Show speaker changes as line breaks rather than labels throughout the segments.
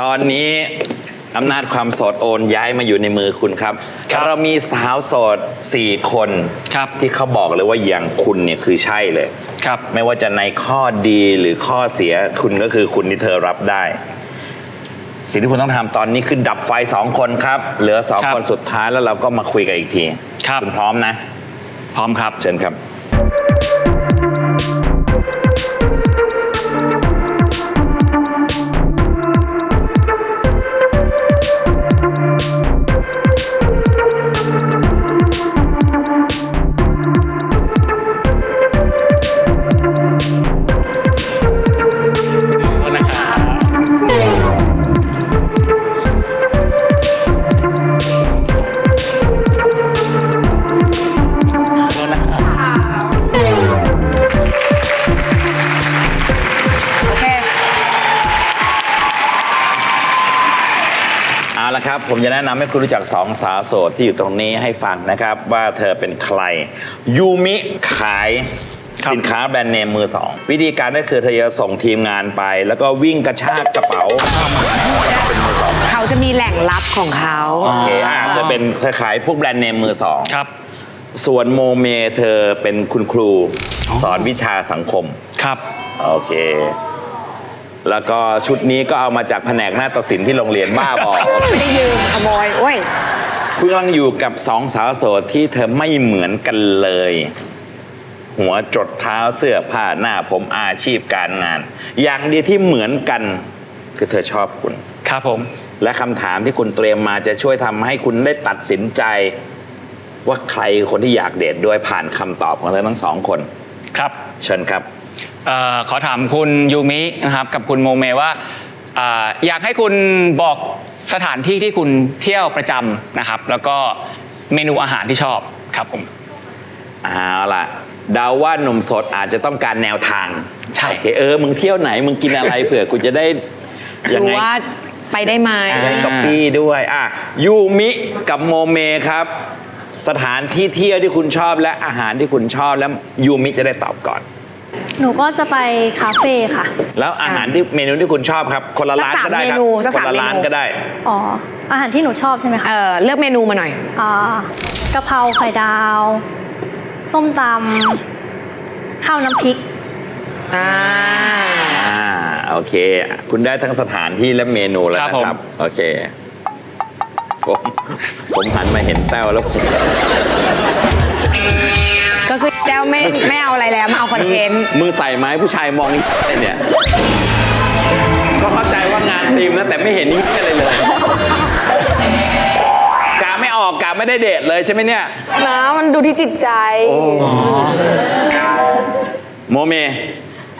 ตอนนี้อำนาจความโสดโอนย้ายมาอยู่ในมือคุณครับ
ครับ
เรามีสาวโสด 4 คน
ครับ
ที่เขาบอกเลยว่าอย่างคุณเนี่ยคือใช่เลย
ครับ
ไม่ว่าจะในข้อดีหรือข้อเสียคุณก็คือคุณที่เธอรับได้ สิ่งที่คุณต้องทำตอนนี้คือดับไฟสองคนครับ เหลือสอง
ครับ
คนสุดท้ายแล้วเราก็มาคุยกันอีกที
ครับ
ณพร้อมนะ
พร้อมครับ
เชิญครับ
นะครับ
ผมจะแนะนำให้คุณรู้จักสองสาวโสดที่อยู่ตรงนี้ให้ฟังนะครับ ว่าเธอเป็นใคร ยูมิขาย
ครับ
สินค้าแบรนด์เนมมือสอง วิธีการก็คือเธอจะส่งทีมงานไป แล้วก็วิ่งกระชากกระเป๋าเป็นมือสอง
เขาจะมีแหล่งลับของเขา
โอเคอะเธอเป็นเธอขายพวกแบรนด์เนมมือสอง
ครับ
ส่วนโมเมเธอเป็นคุณครู
อ๋อ
สอนวิชาสังคม
ครับ
โอเค แล้วก็ชุดนี้ก็เอามาจากแผนกนาฏศิลป์ที่โรงเรียนบ้าบอ
ไม่ได้ยืมขโมยโอ้ย
คุณกำลังอยู่กับสองสาวโสดที่เธอไม่เหมือนกันเลย หัวจดเท้าเสื้อผ้าหน้าผมอาชีพการงาน อย่างเดียวที่เหมือนกัน คือเธอชอบคุณ
ครับผม
และคำถามที่คุณเตรียมมาจะช่วยทำให้คุณได้ตัดสินใจ ว่าใครคนที่อยากเดทด้วยผ่านคำตอบของเธอทั้งสองคน
ครับ
เชิญครับ
เอ่อขอถามคุณยูมินะครับกับคุณโมเมว่าอ่าอยากให้คุณบอกสถานที่ที่คุณเที่ยวประจำนะครับ แล้วก็เมนูอาหารที่ชอบครับผม
เอาล่ะเดาว่าหนุ่มโสดอาจจะต้องการแนวทาง
ใช่
โอเคเออมึงเที่ยวไหนมึงกินอะไร เผื่อกูจะได้ยัง
รู้
ไง
ว่าไปได้ไหม
จะได้ก๊อปปี้ด้วยอะยูมิกับโมเมครับ สถานที่เที่ยวที่คุณชอบและอาหารที่คุณชอบแล้วยูมิจะได้ตอบก่อน
หนูก็จะไปคาเฟ่ค่ะ
แล้วอาหารที่เมนูที่คุณชอบครับ คนละร้านก็ได้ครับ
สัก
ค
สาม
นละ
เมนู
ร้านก็ได้
อ๋อ อาหารที่หนูชอบใช่ไหมคะ
เออเลือกเมนูมาหน่อย
อ่ากะเพราไข่ดาว ส้มตำข้าวน้ำพริก
อ่า
อ่าโอเค คุณได้ทั้งสถานที่และเมนูแล้ว
ครับ
นะครับ
ผม
โอเค ผมผมหันมาเห็นแต้วแล้วผม
ก็คือ แต้วไม่ไม่เอาอะไรแล้วมาเอาคอนเทนต์
มึงใส่ไม้ผู้ชายมองนี่เนี่ย ก็เข้าใจว่างานทีมนะแต่ไม่เห็นนี่อะไรเลย กาไม่ออกกาไม่ได้เดทเลยใช่ไหมเนี่ย
นะมันดูที่จิตใจ
โมเม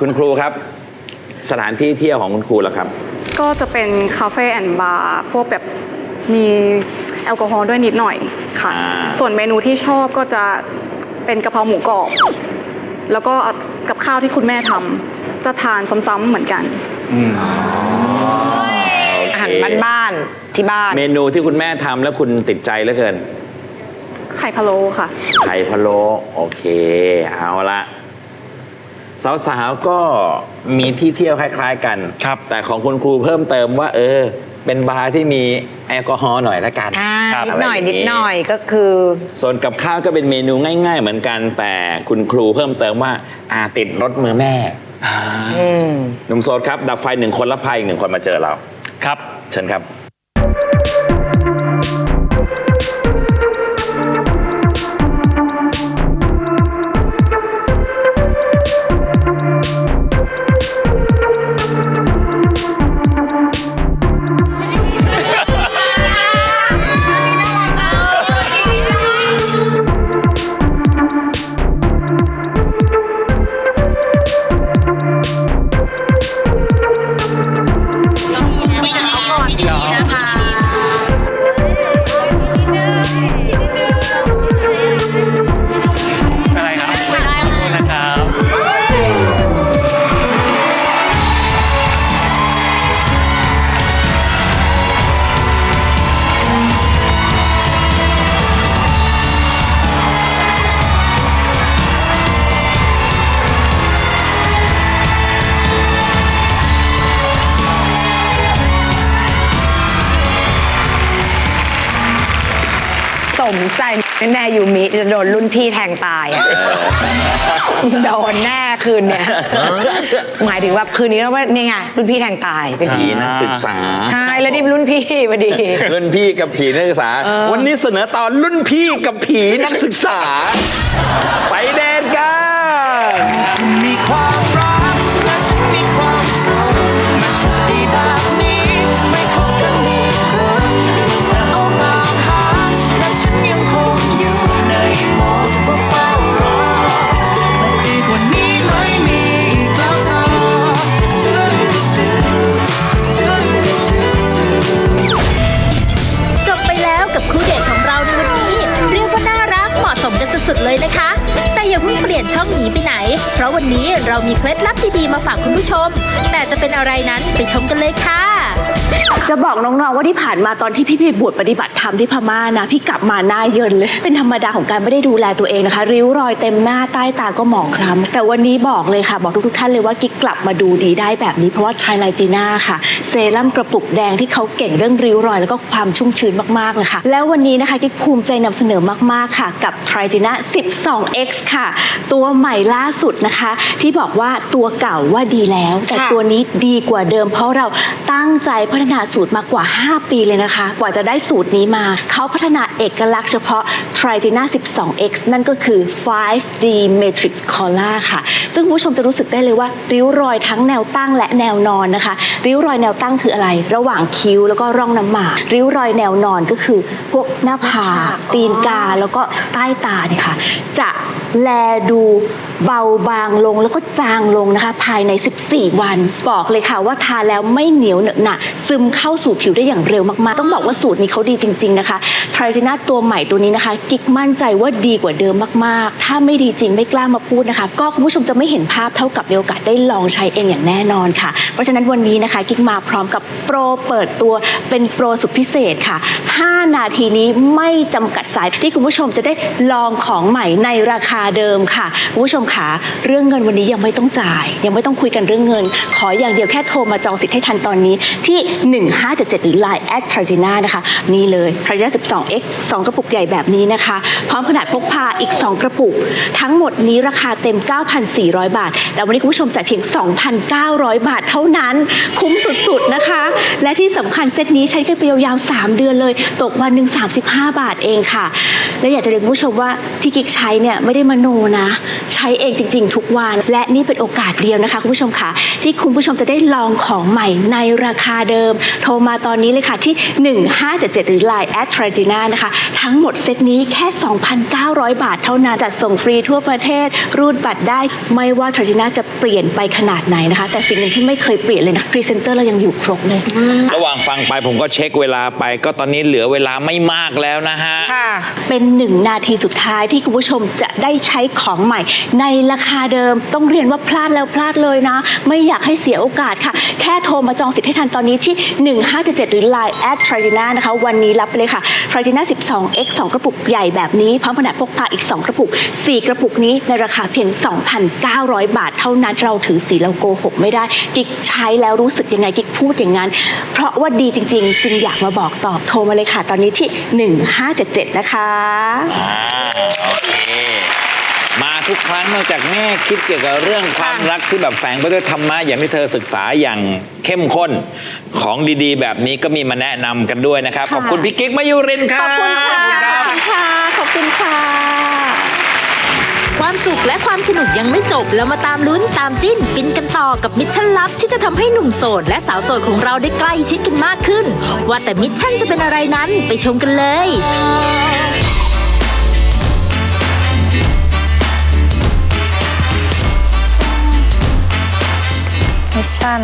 คุณครูครับ สถานที่เที่ยวของคุณครูล่ะครับ
ก็จะเป็นคาเฟ่แอนด์บาร์พวกแบบมีแอลกอฮอล์ด้วยนิดหน่อยค่ะ
อ่า
ส่วนเมนูที่ชอบก็จะ เป็นกะเพราหมูกรอบ แล้วก็กับข้าวที่คุณแม่ทำจะทานซ้ำๆเหมือนกัน
อาหารบ้านๆที่บ้าน
เมนูที่คุณแม่ทำแล้วคุณติดใจเหลือเกิน
ไข่พะโล้ค่ะ
ไข่พะโล้โอเค เอาละสาวๆก็มีที่เที่ยวคล้าย ๆ กัน
ครับ
แต่ของคุณครูเพิ่มเติมว่า เออ เป็นบาร์ที่มีแอลกอฮอล์หน่อยละกัน
อ่า
ครับ
นิดหน่อย
อะไรอย่างงี้
นิดหน่อยก็คือ
ส่วนกับข้าวก็เป็นเมนูง่าย ๆ เหมือนกัน แต่คุณครูเพิ่มเติมว่าอาติดรถมือแม่
อ่า
อืม
หนุ่มโสดครับ ดับไฟหนึ่งคนและพาอีกหนึ่งคนมาเจอเรา
ครับ
เชิญครับ
มใจแน่ๆยูมิจะโดนรุ่นพี่แทงตายอะโดนแน่คืนเนี่ยหมายถึงว่าคืนนี้แล้วว่านี่ไงรุ่นพี่แทงตายเป็น
ผีนักศึกษา
ใช่แล้วนี่รุ่นพี่พอดี
รุ่นพี่กับผีนักศึกษา วันนี้เสนอตอนรุ่นพี่กับผีนักศึกษา ไปแดนกัน
แต่จะเป็นอะไรนั้นไปชมกันเลยค่ะ
จะบอกน้องๆว่าที่ผ่านมาตอนที่พี่ไปบวชปฏิบัติธรรมที่พม่านะ พี่กลับมาหน้าเยินเลย เป็นธรรมดาของการไม่ได้ดูแลตัวเองนะคะ ริ้วรอยเต็มหน้าใต้ตาก็หมองคล้ำแต่วันนี้บอกเลยค่ะ บอกทุกๆท่านเลยว่ากิ๊กกลับมาดูดีได้แบบนี้เพราะว่าไทรไลจีน่าค่ะ เซรั่มกระปุกแดงที่เขาเก่งเรื่องริ้วรอย แล้วก็ความชุ่มชื้นมากๆเลยค่ะ แล้ววันนี้นะคะกิ๊กภูมิใจนำเสนอมากๆค่ะ กับไทรจีน่า 12x ค่ะ ตัวใหม่ล่าสุดนะคะ ที่บอกว่าตัวเก่าว่าดีแล้วแต่
ค่ะ
ตัวนี้ดีกว่าเดิม เพราะเราตั้งใจพัฒนาสูตรมากว่า 5 ปีเลยนะคะ กว่าจะได้สูตรนี้มา เขาพัฒนาเอกลักษณ์เฉพาะ t r i g e n a 12x นั่นก็คือ 5D Matrix Collar ค่ะ ซึ่งคุณผู้ชมจะรู้สึกได้เลยว่า ริ้วรอยทั้งแนวตั้งและแนวนอนนะคะ ริ้วรอยแนวตั้งคืออะไร ระหว่างคิ้วแล้วก็ร่องน้ำหมาก ริ้วรอยแนวนอนก็คือ พวกหน้าผากตีนกาแล้วก็ใต้ตาเนี่ยค่ะ จะแลดู เบาบางลงแล้วก็จางลงนะคะ ภายใน 14 วัน บอกเลยค่ะว่าทาแล้วไม่เหนียวเหนอะหนะซึมเข้าสู่ผิวได้อย่างเร็วมากๆ ต้องบอกว่าสูตรนี้เขาดีจริง ๆ นะคะทริจินาตัวใหม่ตัวนี้นะคะ กิ๊กมั่นใจว่าดีกว่าเดิมมากๆ ถ้าไม่ดีจริงไม่กล้ามาพูดนะคะ ก็คุณผู้ชมจะไม่เห็นภาพเท่ากับมีโอกาสได้ลองใช้เองอย่างแน่นอนค่ะ เพราะฉะนั้นวันนี้นะคะ กิ๊กมาพร้อมกับโปรเปิดตัวเป็นโปรสุดพิเศษค่ะ 5 นาทีนี้ไม่จำกัดสายที่คุณผู้ชมจะได้ลองของใหม่ในราคาเดิมค่ะคุณผู้ชมคะเรื่องเงินวันนี้ยังไม่ต้องจ่าย ยังไม่ต้องคุยกันเรื่องเงิน ขออย่างเดียวแค่โทรมาจองสิทธิ์ให้ทันตอนนี้ที่ 1577 หรือ Line แอดทร g e n a นะคะ นี่เลยทร g e n a 12x 2 กระปุกใหญ่แบบนี้นะคะ พร้อมขนาดพกพาอีก 2 กระปุก ทั้งหมดนี้ราคาเต็ม 9,400 บาท แต่วันนี้คุณผู้ชมจ่ายเพียง 2,900 บาทเท่านั้น คุ้มสุดๆนะคะ และที่สำคัญเซตนี้ใช้กันไปยาวๆ 3 เดือนเลย ตกวันหนึ่ง35 บาทเองค่ะ และอยากจะเรียนคุณผู้ชมว่าที่กิ๊กใช้เนี่ยไม่ได้มโนนะ ใช้เองจริง ๆ ทุกวัน และนี่เป็นโอกาสเดียวนะคะคุณผู้ชมค่ะ ที่คุณผู้ชมจะได้ลองของใหม่ในราคาเดิม โทรมาตอนนี้เลยค่ะที่ 1577 หรือ Line แอดทร g e n a นะคะ ทั้งหมดเซตนี้แค่ 2,900 บาทเท่านั้นจัดส่งฟรีทั่วประเทศ รูดบัตรได้ ไม่ว่าทร g e n a จะเปลี่ยนไปขนาดไหนนะคะ แต่สิ่งหนึ่งที่ไม่เคยเปลี่ยนเลยนะพรีเซนเตอร์เรายังอยู่ครบเลย
ระหว่างฟังไปผมก็เช็คเวลาไป ก็ตอนนี้เหลือเวลาไม่มากแล้วนะฮะ
ค่ะ
เป็นหนึ่งนาทีสุดท้ายที่คุณผู้ชมจะได้ใช้ของใหม่ในราคาเดิมต้องเรียนว่าพลาดแล้วพลาดเลยนะ ไม่อยากให้เสียโอกาสค่ะ แค่โทรมาจองสิทธิ์ให้ทันตอนนี้ที่ 1577 หรือ Line แอดทร g e n a นะคะ วันนี้รับไปเลยค่ะทร g e n a 12x 2 กระปุกใหญ่แบบนี้ พร้อมขนาดพกพาอีก 2 กระปุก 4 กระปุกนี้ในราคาเพียง 2,900 บาทเท่านั้นเราถือสีเราโกหกไม่ได้กิ๊กใช้แล้วรู้สึกยังไงกิ๊กพูดอย่างนั้น เพราะว่าดีจริง ๆ จึงอยากมาบอกต่อโทรมาเลยค่ะ ตอนนี้ที่ 1577 นะคะ
อ่าโอเค ทุกครั้งนอกจากแม่คิดเกี่ยวกับเรื่องความรักที่แบบแฝงไปด้วยธรรมะอย่างที่เธอศึกษาอย่างเข้มข้นของดีๆ แบบนี้ก็มีมาแนะนำกันด้วยนะครับ ขอบคุณพี่กิ๊กมายุรินทร์ครับ
ขอบคุณค่ะ
รับ
ค่ะ ขอบคุณค่ะ
ความสุขและความสนุกยังไม่จบแล้วมาตามลุ้นตามจิ้น ฟินกันต่อกับมิชชั่นลับ ที่จะทำให้หนุ่มโสด และสาวโสดของเราได้ใกล้ชิดกันมากขึ้น ว่าแต่มิชชั่นจะเป็นอะไรนั้นไปชมกันเลย
ชั่น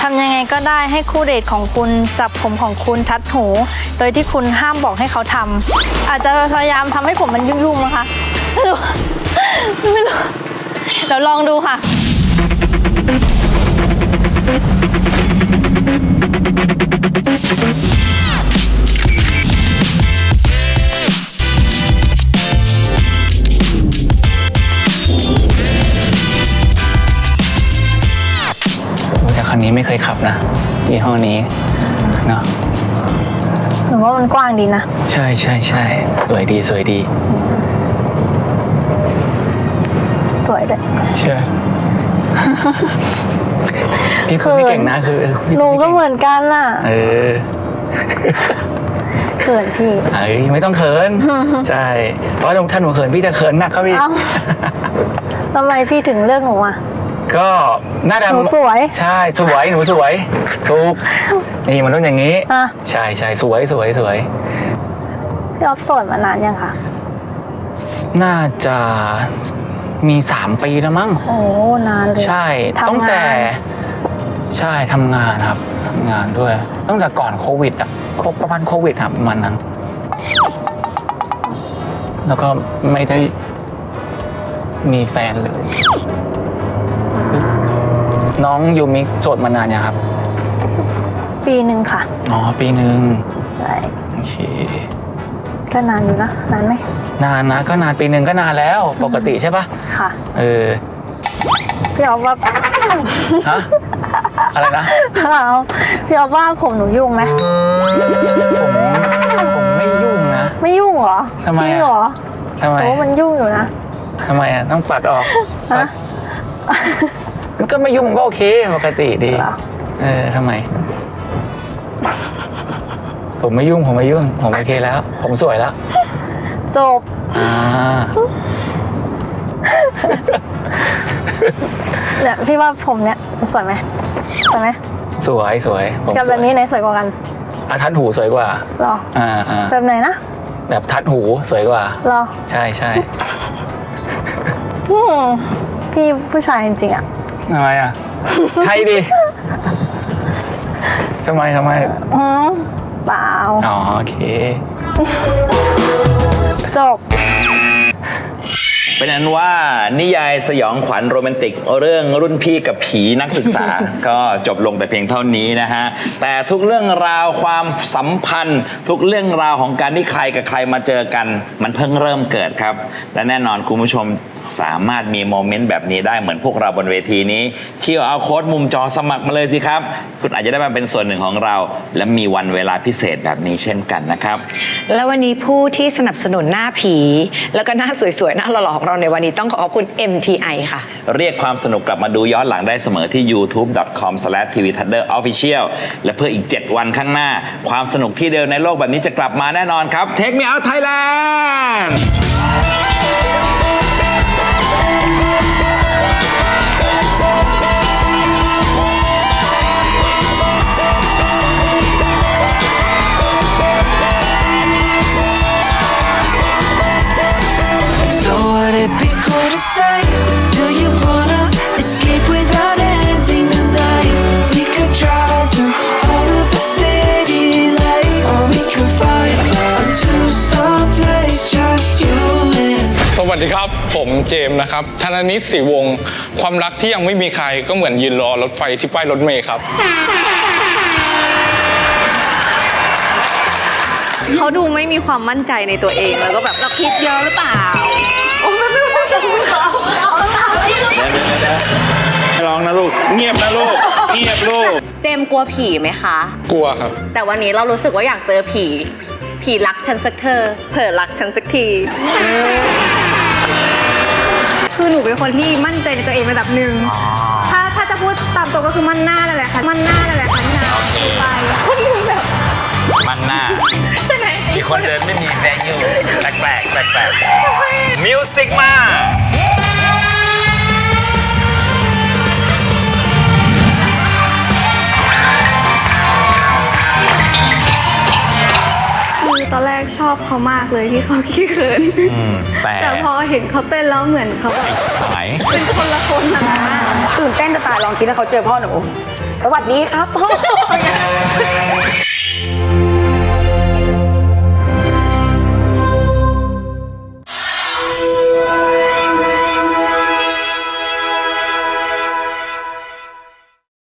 ทำยังไงก็ได้ให้คู่เดทของคุณจับผมของคุณทัดหู โดยที่คุณห้ามบอกให้เขาทำอาจจะพยายามทำให้ผมมันยุ่งๆนะคะไม่รู้ไม่รู้เดี๋ยวลองดูค่ะ
ไม่เคยขับนะยี่ห้อนี้เนาะ
หนูว่ามันกว้างดีนะ
ใช่ใช่ใช่สวยดีสวยดี
สวยด้วย
เชื่อพี่พูดไม่เก่งนะคือพี่
หนู
พูด
ก็
ไก่ง
เหมือนกันน่ะ
เออ
เขินพี่
เอ้ยไม่ต้องเขิน ใช่เพราะถ้าหนูเขินพี่จะเขินหนักครับพี่
เอ้าทำไมพี่ถึงเลือกหนูอะ
ก็น่าจะ
หนูสวย
ใช่สวยหนูสวยถูกนี่มันต้องอย่างนี้
อะ
ใช่ใช่สวยสวยสวย
พี่ออฟโสดมานานยังคะ
น่าจะมีสามปีแล้วมั้ง
โอ้นานเลย
ใช่
ทำงาน
ตั้งแต่ ใช่ทำงานครับทำงานด้วย ตั้งแต่ก่อนโควิดอะครบประมาณโควิดครับประมาณนั้น แล้วก็ไม่ได้มีแฟนเลย น้องยูมิโสดมานานยังครับ
ปีหนึ่งค่ะ
อ๋อ ปีหนึ่ง
ใช่
โอเค
ก็นานอยู่นะ นานไหม
นานนะก็นานปีหนึ่งก็นานแล้วปกติใช่ปะ
ค่ะ
เออ
พี่ออฟว่า
ฮะอะไรนะ
เอาพี่ออฟว่าผมหนูยุ่งไหม
ผมผมไม่ยุ่งนะ
ไม่ยุ่งเหรอ
ทำไม
จริง
อะ
เหรอ
ทำไม
โอ้มันยุ่งอยู่นะ
ทำไมอะต้องปัดออกปั
ฮะ
ด มันก็ไม่ยุ่งก็โอเคปกติดี
เหรอ
เออทำไม ผมไม่ยุ่งผมไม่ยุ่ง ผมโอเคแล้ว ผมสวยแล้ว
จบ
อ่า
เนี่ยพี่ว่าผมเนี่ยสวยไหมสวยไหม
สวยสวยผม
กับ
ส
แบ
วย
บนี้ไหนสวยกว่ากัน
อะทัดหูสวยกว่า
หรอ
อ่าอ่า
แบบไหนนะ
แบบทัดหูสวยกว่า
หรอ
ใช่ใช่
อืมพี่ผู้ชายจริงๆอะ
ทำไมอะ ใช่ดิทำไมทำไม
อืมเปล่า
อ๋อโอเค
จบ
เป็นอันว่านิยายสยองขวัญโรแมนติก เรื่องรุ่นพี่กับผีนักศึกษา ก็จบลงแต่เพียงเท่านี้นะฮะ แต่ทุกเรื่องราวความสัมพันธ์ ทุกเรื่องราวของการที่ใครกับใครมาเจอกัน มันเพิ่งเริ่มเกิดครับ และแน่นอนคุณผู้ชม สามารถมีโมเมนต์แบบนี้ได้เหมือนพวกเราบนเวทีนี้เคี่ยวเอาโค้ดมุมจอสมัครมาเลยสิครับ คุณอาจจะได้มาเป็นส่วนหนึ่งของเรา และมีวันเวลาพิเศษแบบนี้เช่นกันนะครับ
แล้ววันนี้ผู้ที่สนับสนุนหน้าผี แล้วก็หน้าสวยๆ หน้าหล่อๆของเราในวันนี้ต้องขอขอบคุณ MTI ค่ะ
เรียกความสนุกกลับมาดูย้อนหลังได้เสมอที่ youtube.com/tvthunderofficial และเพื่ออีก 7 วันข้างหน้า ความสนุกที่เดิมในโลกแบบนี้จะกลับมาแน่นอนครับ Take me out Thailand
วัสดีครับ ผมเจมส์นะครับ ธนนิตศรีวงศ์ความรักที่ยังไม่มีใครก็เหมือนยืนรอรถไฟที่ป้ายรถเมล์ครับ
เขาดูไม่มีความมั่นใจในตัวเองแล้วก็แบบ
เราคิดเยอะหรือเปล่า
ไม่ร้องนะลูก เงียบนะลูก เงียบลูก
เจมส์กลัวผีไหมคะ
กลัวครับ
แต่วันนี้เรารู้สึกว่าอยากเจอผี ผีรักฉันสักเธอ
เผลอรักฉันสักที คือหนูเป็นคนที่มั่นใจในตัวเองระดับหนึ่งถ้าถ้าจะพูดตามตรงก็คือมั่นหน้านั่นแหละค่ะ มั่นหน้านั่นแหละค่ะที่นาไปคนหนึงแบบ
มันหน้า
ใช่ไหม
มีคนเดินไม่มี value แปลกแปลกแปลกแปลกมิวสิกมา
คือ ตอนแรกชอบเขามากเลยที่เขาขี้เขิน
แต่
แต่พอเห็นเขาเต้นแล้วเหมือนเขาแบบ
ไหน
เป็นคนละคนนะ
ตื่นเต้นจะตายลองคิดถ้าเขาเจอพ่อหนู สวัสดีครับพ่อ